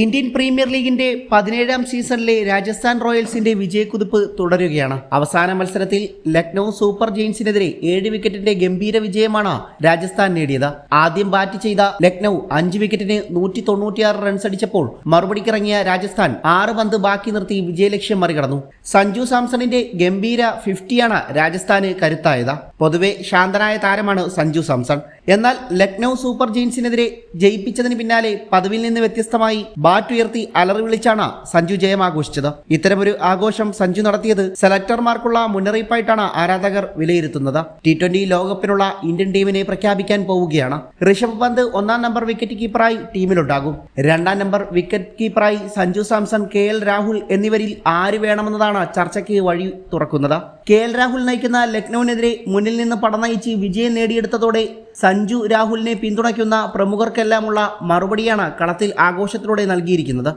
Indian premier ലീഗിന്റെ പതിനേഴാം സീസണിലെ രാജസ്ഥാൻ റോയൽസിന്റെ വിജയക്കുതിപ്പ് തുടരുകയാണ്. അവസാന മത്സരത്തിൽ ലക്നൗ സൂപ്പർ ജെയിൻസിനെതിരെ ഏഴ് വിക്കറ്റിന്റെ ഗംഭീര വിജയമാണ് രാജസ്ഥാൻ നേടിയത്. ആദ്യം ബാറ്റ് ചെയ്ത ലക്നൗ അഞ്ച് വിക്കറ്റിന് നൂറ്റി തൊണ്ണൂറ്റിയാറ് റൺസ് അടിച്ചപ്പോൾ മറുപടിക്കിറങ്ങിയ രാജസ്ഥാൻ ആറ് പന്ത് ബാക്കി നിർത്തി വിജയലക്ഷ്യം മറികടന്നു. സഞ്ജു സാംസണിന്റെ ഗംഭീര ഫിഫ്റ്റിയാണ് രാജസ്ഥാന് കരുത്തായത്. പൊതുവെ ശാന്തനായ താരമാണ് സഞ്ജു സാംസൺ. എന്നാൽ ലക്നൗ സൂപ്പർ ജെയിൻസിനെതിരെ ജയിപ്പിച്ചതിന് പിന്നാലെ പദവിയിൽ നിന്ന് വ്യത്യസ്തമായി ബാറ്റ് ഉയർത്തി അലറി വിളിച്ചാണ് സഞ്ജു ജയം ആഘോഷിച്ചത്. ഇത്തരമൊരു ആഘോഷം സഞ്ജു നടത്തിയത് സെലക്ടർമാർക്കുള്ള മുന്നറിയിപ്പായിട്ടാണ് ആരാധകർ വിലയിരുത്തുന്നത്. ടി ട്വന്റി ലോകകപ്പിനുള്ള ഇന്ത്യൻ ടീമിനെ പ്രഖ്യാപിക്കാൻ പോവുകയാണ്. ഋഷഭ് പന്ത് ഒന്നാം നമ്പർ വിക്കറ്റ് കീപ്പറായി ടീമിലുണ്ടാകും. രണ്ടാം നമ്പർ വിക്കറ്റ് കീപ്പറായി സഞ്ജു സാംസൺ കെ എൽ രാഹുൽ എന്നിവരിൽ ആര് വേണമെന്നതാണ് ചർച്ചയ്ക്ക് വഴി തുറക്കുന്നത്. കെ എൽ രാഹുൽ നയിക്കുന്ന ലക്നൌവിനെതിരെ മുന്നിൽ നിന്ന് പടനയിച്ച് വിജയം നേടിയെടുത്തതോടെ സഞ്ജു രാഹുലിനെ പിന്തുണയ്ക്കുന്ന പ്രമുഖർക്കെല്ലാമുള്ള മറുപടിയാണ് കളത്തിൽ ആഘോഷത്തിലൂടെ നൽകിയിരിക്കുന്നത്.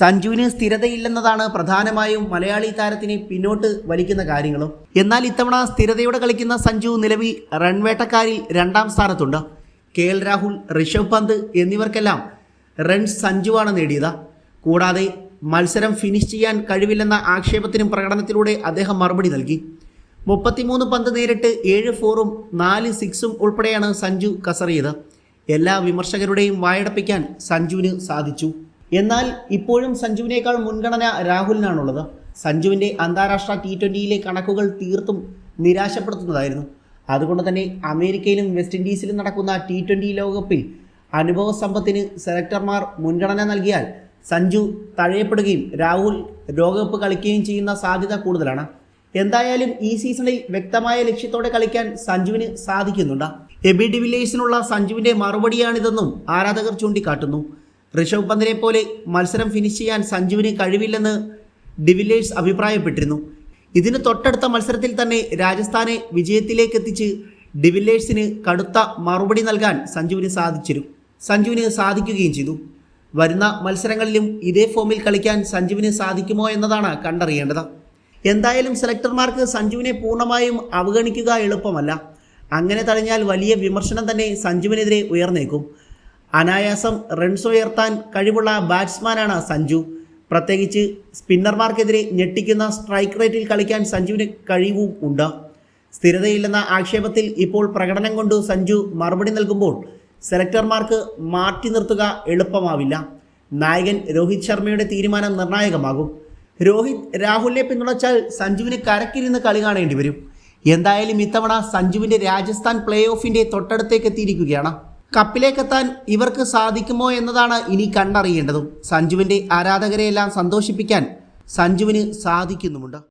സഞ്ജുവിന് സ്ഥിരതയില്ലെന്നതാണ് പ്രധാനമായും മലയാളി താരത്തിന് പിന്നോട്ട് വലിക്കുന്ന കാര്യങ്ങളും. എന്നാൽ ഇത്തവണ സ്ഥിരതയോടെ കളിക്കുന്ന സഞ്ജു നിലവിൽ റൺവേട്ടക്കാരിൽ രണ്ടാം സ്ഥാനത്തുണ്ട്. കെ എൽ രാഹുൽ ഋഷഭ് പന്ത് എന്നിവർക്കെല്ലാം റൺസ് സഞ്ജുവാണ് നേടിയത്. കൂടാതെ മത്സരം ഫിനിഷ് ചെയ്യാൻ കഴിവില്ലെന്ന ആക്ഷേപത്തിനും പ്രകടനത്തിലൂടെ അദ്ദേഹം മറുപടി നൽകി. മുപ്പത്തിമൂന്ന് പന്ത് നേരിട്ട് ഏഴ് ഫോറും നാല് സിക്സും ഉൾപ്പെടെയാണ് സഞ്ജു കസറിയത്. എല്ലാ വിമർശകരുടെയും വായടപ്പിക്കാൻ സഞ്ജുവിന് സാധിച്ചു. എന്നാൽ ഇപ്പോഴും സഞ്ജുവിനേക്കാൾ മുൻഗണന രാഹുലിനാണുള്ളത്. സഞ്ജുവിന്റെ അന്താരാഷ്ട്ര ടി ട്വന്റിയിലെ കണക്കുകൾ തീർത്തും നിരാശപ്പെടുത്തുന്നതായിരുന്നു. അതുകൊണ്ട് തന്നെ അമേരിക്കയിലും വെസ്റ്റ് ഇൻഡീസിലും നടക്കുന്ന ടി ട്വന്റി ലോകകപ്പിൽ അനുഭവ സമ്പത്തിന് സെലക്ടർമാർ മുൻഗണന നൽകിയാൽ സഞ്ജു തഴയപ്പെടുകയും രാഹുൽ ലോകകപ്പ് കളിക്കുകയും ചെയ്യുന്ന സാധ്യത കൂടുതലാണ്. എന്തായാലും ഈ സീസണിൽ വ്യക്തമായ ലക്ഷ്യത്തോടെ കളിക്കാൻ സഞ്ജുവിന് സാധിക്കുന്നുണ്ട്. എബി ഡിവില്ലേഴ്സിനുള്ള സഞ്ജുവിന്റെ മറുപടിയാണിതെന്നും ആരാധകർ ചൂണ്ടിക്കാട്ടുന്നു. ഋഷഭ് പന്തിനെ പോലെ മത്സരം ഫിനിഷ് ചെയ്യാൻ സഞ്ജുവിന് കഴിവില്ലെന്ന് ഡിവില്ലേഴ്സ് അഭിപ്രായപ്പെട്ടിരുന്നു. ഇതിന് തൊട്ടടുത്ത മത്സരത്തിൽ തന്നെ രാജസ്ഥാനെ വിജയത്തിലേക്ക് എത്തിച്ച് ഡിവില്ലേഴ്സിന് കടുത്ത മറുപടി നൽകാൻ സഞ്ജുവിന് സാധിച്ചിരും സഞ്ജുവിന് സാധിക്കുകയും ചെയ്തു. വരുന്ന മത്സരങ്ങളിലും ഇതേ ഫോമിൽ കളിക്കാൻ സഞ്ജുവിന് സാധിക്കുമോ എന്നതാണ് കണ്ടറിയേണ്ടത്. എന്തായാലും സെലക്ടർമാർക്ക് സഞ്ജുവിനെ പൂർണമായും അവഗണിക്കുക എളുപ്പമല്ല. അങ്ങനെ തടഞ്ഞാൽ വലിയ വിമർശനം തന്നെ സഞ്ജുവിനെതിരെ ഉയർന്നേക്കും. അനായാസം റൺസ് ഉയർത്താൻ കഴിവുള്ള ബാറ്റ്സ്മാനാണ് സഞ്ജു. പ്രത്യേകിച്ച് സ്പിന്നർമാർക്കെതിരെ ഞെട്ടിക്കുന്ന സ്ട്രൈക്ക് റേറ്റിൽ കളിക്കാൻ സഞ്ജുവിന് കഴിവും ഉണ്ട്. സ്ഥിരതയില്ലെന്ന ആക്ഷേപത്തിൽ ഇപ്പോൾ പ്രകടനം കൊണ്ട് സഞ്ജു മറുപടി നൽകുമ്പോൾ സെലക്ടർമാർക്ക് മാറ്റി നിർത്തുക എളുപ്പമാവില്ല. നായകൻ രോഹിത് ശർമ്മയുടെ തീരുമാനം നിർണായകമാകും. രോഹിത് രാഹുലിനെ പിന്തുണച്ചാൽ സഞ്ജുവിന് കരക്കിരുന്ന് കളി കാണേണ്ടി വരും. എന്തായാലും ഇത്തവണ സഞ്ജുവിന്റെ രാജസ്ഥാൻ പ്ലേ ഓഫിന്റെ തൊട്ടടുത്തേക്ക് എത്തിയിരിക്കുകയാണ്. കപ്പിലേക്കെത്താൻ ഇവർക്ക് സാധിക്കുമോ എന്നതാണ് ഇനി കണ്ടറിയേണ്ടതും. സഞ്ജുവിന്റെ ആരാധകരെയെല്ലാം സന്തോഷിപ്പിക്കാൻ സഞ്ജുവിന് സാധിക്കുന്നുമുണ്ട്.